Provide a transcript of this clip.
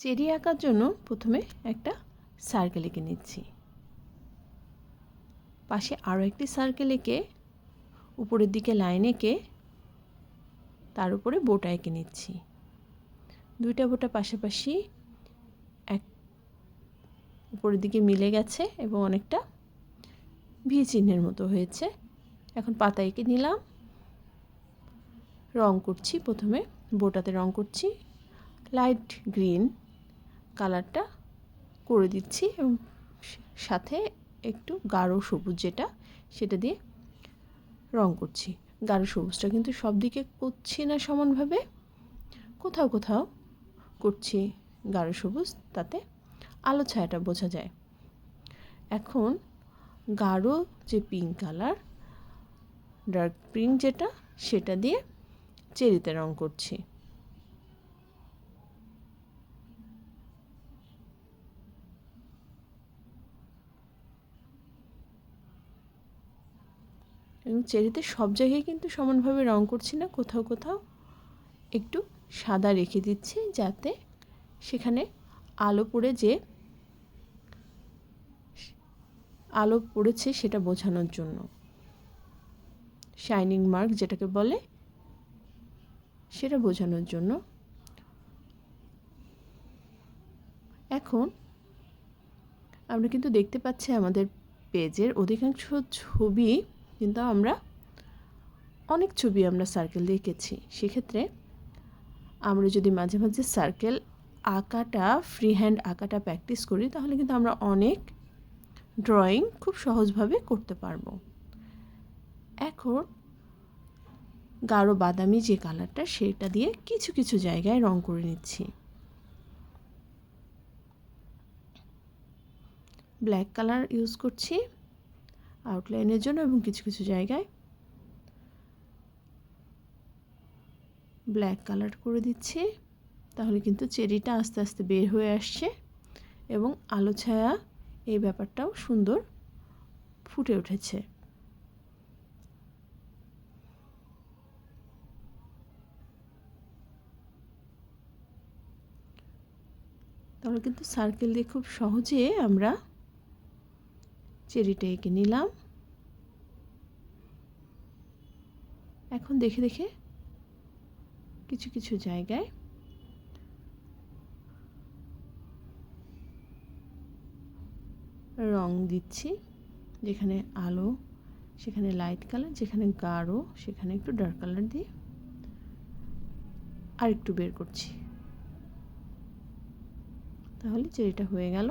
Cherry আঁকার জন্য প্রথমে একটা সার্কেল এঁকে নিচ্ছি। পাশে আরও একটি সার্কেল এঁকে উপরের দিকে লাইন এঁকে তার উপরে বোটা এঁকে নিচ্ছি। দুইটা বোটা পাশাপাশি এক উপরের দিকে মিলে গেছে এবং অনেকটা ভি চিহ্নের মতো হয়েছে। এখন পাতা এঁকে নিলাম। রং করছি, প্রথমে বোটাতে রং করছি। লাইট গ্রিন কালারটা করে দিচ্ছি এবং সাথে একটু গাঢ় সবুজ যেটা, সেটা দিয়ে রং করছি। গাঢ় সবুজটা কিন্তু সব দিকে করছি না সমানভাবে। কোথাও কোথাও করছি গাঢ় সবুজ, তাতে আলো ছায়াটা বোঝা যায়। এখন গাঢ় যে পিঙ্ক কালার ডার্ক পিঙ্ক যেটা, সেটা দিয়ে চেরিতে রং করছি। এবং চেরিতে সব জায়গায় কিন্তু সমানভাবে রং করছি না, কোথাও কোথাও একটু সাদা রেখে দিচ্ছি যাতে সেখানে আলো পড়ে যে, আলো পড়েছে সেটা বোঝানোর জন্য। শাইনিং মার্ক যেটাকে বলে, সেটা বোঝানোর জন্য। এখন আমরা কিন্তু দেখতে পাচ্ছি আমাদের পেজের অধিকাংশ ছবি কিন্তু আমরা অনেক ছবি আমরা সার্কেল দিয়ে এঁকেছি। সেক্ষেত্রে আমরা যদি মাঝে মাঝে সার্কেল আঁকাটা ফ্রি হ্যান্ড আঁকাটা প্র্যাকটিস করি, তাহলে কিন্তু আমরা অনেক ড্রয়িং খুব সহজভাবে করতে পারব। এখন গাঢ় বাদামি যে কালারটা সেটা দিয়ে কিছু কিছু জায়গায় রং করে নিচ্ছি। ব্ল্যাক কালার ইউজ করছি। আউটলাইনের জন্য এবং কিছু কিছু জায়গায় ব্ল্যাক কালার করে দিচ্ছি। তাহলে কিন্তু চেরিটা আস্তে আস্তে বের হয়ে আসছে এবং আলো ছায়া এই ব্যাপারটাও সুন্দর ফুটে উঠেছে। তাহলে কিন্তু সার্কেল দিয়ে খুব সহজে আমরা চেরিটা এঁকে নিলাম। এখন দেখে দেখে কিছু কিছু জায়গায় রং দিচ্ছি, যেখানে আলো, সেখানে লাইট কালার যেখানে গাঢ়, সেখানে একটু ডার্ক কালার দিয়ে আর একটু বের করছি। তাহলে চেরিটা হয়ে গেল।